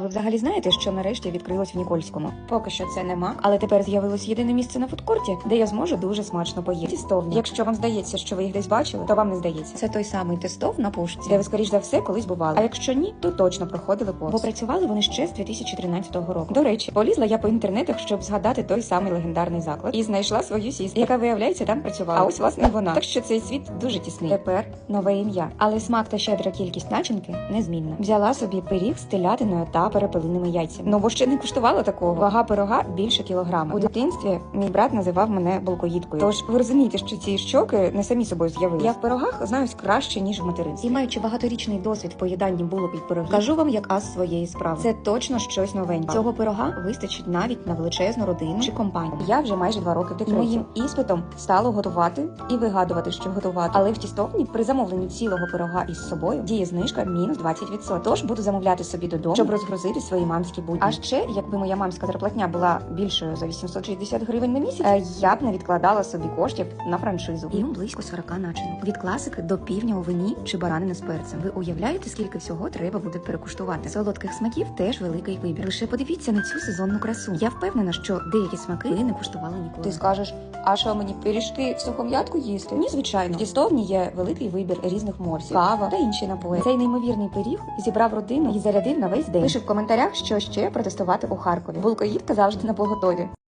Ви взагалі знаєте, що нарешті відкрилось в Нікольському? Поки що це не мак, але тепер з'явилось єдине місце на фудкорті, де я зможу дуже смачно поїсти. Тестовні. Якщо вам здається, що ви їх десь бачили, то вам не здається. Це той самий тестов на пушці, де ви скоріш за все колись бували. А якщо ні, то точно проходили повз. Бо працювали вони ще з 2013 року. До речі, полізла я по інтернетах, щоб згадати той самий легендарний заклад, і знайшла свою сіст, яка виявляється там працювала. А ось власне вона. Так що цей світ дуже тісний. Тепер нове ім'я, але смак та щедра кількість начинки незмінна. Взяла собі пиріг з телятиною та перепелиними яйцями. Ну бо ще не куштувала такого. Вага пирога більше кілограма. У дитинстві мій брат називав мене болкоїдкою. Тож ви розумієте, що ці щоки не самі собою з'явилися. Я в пирогах знаюсь краще ніж в материнстві. І маючи багаторічний досвід в поїданні булок від пирогів, кажу вам як ас своєї справи. Це точно щось новеньке. Цього пирога вистачить навіть на величезну родину чи компанію. Я вже майже два роки декреті. Моїм іспитом стало готувати і вигадувати, що готувати. Але в тістовні при замовленні цілого пирога із собою діє знижка мінус 20%. Тож буду замовляти собби додому, щоб розгрузити свої мамські будні. А ще, якби моя мамська зарплатня була більшою за 860 гривень на місяць, е, я б не відкладала собі коштів на франшизу. Їм близько 40 начинок. Від класики до півня у вині чи баранини з перцем. Ви уявляєте, скільки всього треба буде перекуштувати? Солодких смаків теж великий вибір. Лише подивіться на цю сезонну красу. Я впевнена, що деякі смаки ви не куштували ніколи. Ти скажеш, а що мені пиріжки в сухом'ятку їсти? Ні, звичайно. В тістовні є великий вибір різних морсів, кава та інші напої. Цей неймовірний пиріг зібрав родину і зарядив на весь день. Пиши коментарях, що ще протестувати у Харкові. Булкоїдка завжди на поготові.